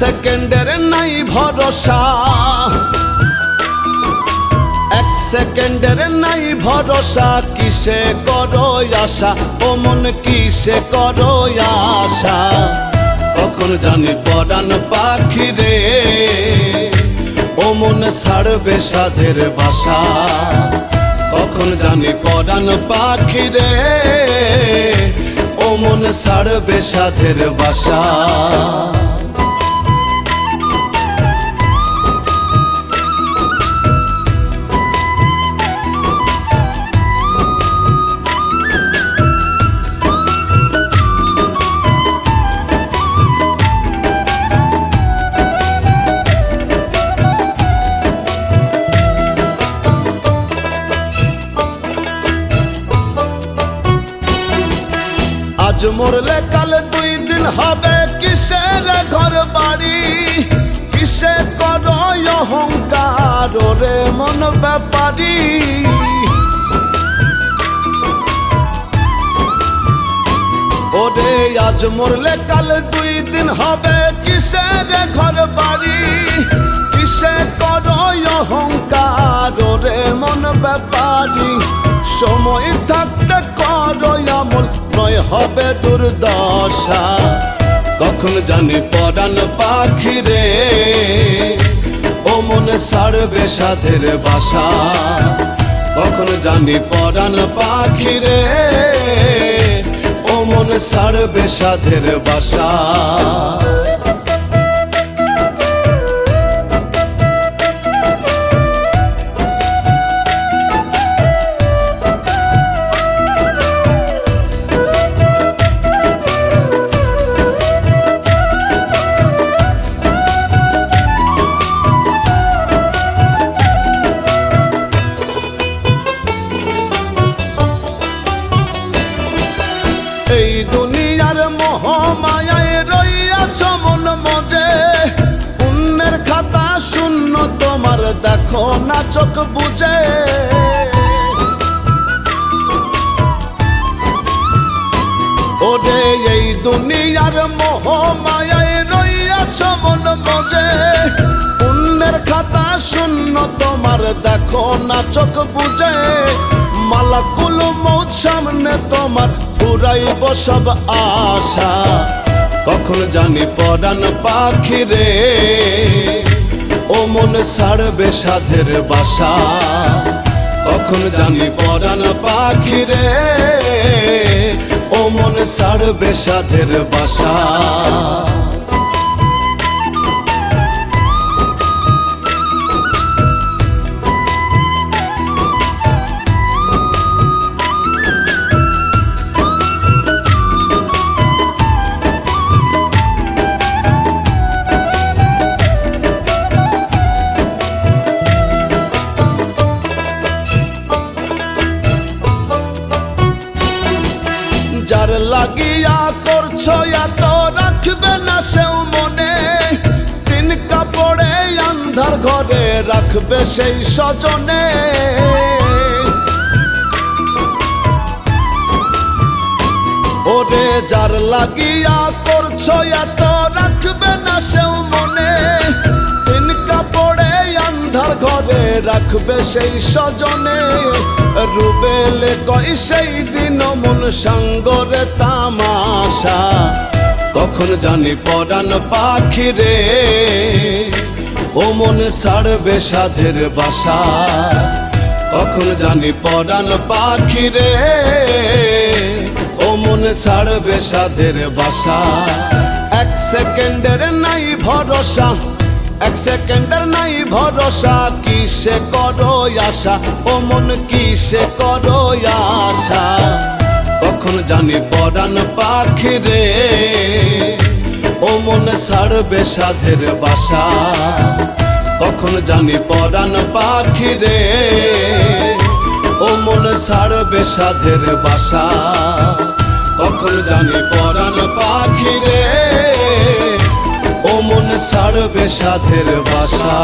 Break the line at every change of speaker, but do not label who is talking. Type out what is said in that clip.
সেকেন্ডের নাই ভরসা। সেকেন্ডের নাই ভরসা, কিসে করো আশা? ও মন কিসে করো আশা? কখন জানি পরান পাখি রে? ও মন ছাড়বে সাধের বাসা। কখন জানি পরান পাখি রে? ও মন ছাড়বে সাধের বাসা। আজ মরলে কাল দুই দিন হবে কিসের ঘর বাড়ি কিসে কর অহংকার রে মন ব্যাপারি? ওরে আজ মরলে কাল দুই দিন হবে কিসের ঘর বাড়ি কিসে কর অহংকার রে মন ব্যাপারি? সময় থাকতে কর আমল। নয় হবে দুর্দশা। কখন জানি পরাণ পাখি রে। ও মনে সারবে সাধের বাসা। কখন জানি পরাণ পাখি রে। ও মনে সারবে সাধের বাসা। এই দুনিয়ার মোহমায়ায় রইয়াছ মন মজে। পুণ্যের খাতা শূন্য, তোমার দেখো না চোখ বুঝে ওরে, এই দুনিয়ার মোহমায়ায় রইয়াছ মন মজে। পুণ্যের খাতা শূন্য, তোমার দেখো না চোখ বুঝে মালাকুল মৌত সামনে তোমার ফুরাইব সব আশা। কখন জানি পরাণ পাখি রে। ও মন ছাড়বে সাধের বাসা। কখন জানি পরাণ পাখি রে। ও মন ছাড়বে সাধের বাসা। লাগিয়া করছ এত রাখবে না সেও মনে। তিন কাপড়ে আন্ধার ঘরে রাখবে সেই স্বজনে। ওরে যার লাগিয়া করছ এত রাখবে না সেও মনে। ঘরে রাখবে সেই স্বজনে। রুবেলে কই সেই দিন মন সাঙ্গরে তামাশা। কখন জানি পরাণ পাখি রে। ও মন সারবে সাধের বাসা। কখন জানি পরাণ পাখি রে। ও মন ছাড়বে সাধের বাসা। এক সেকেন্ডের নাই ভরসা। এক সেকেন্ডের নাই ভরসা, কিসে করো আশা? ও মন, কিসে করো আশা? কখন জানি পরাণ পাখি রে? ও মন ছাড়বে সাধের বাসা। কখন জানি পরাণ পাখি রে? ও মন ছাড়বে সাধের বাসা। কখন জানি পরাণ পাখি ছাড়বে সাধের বাসা।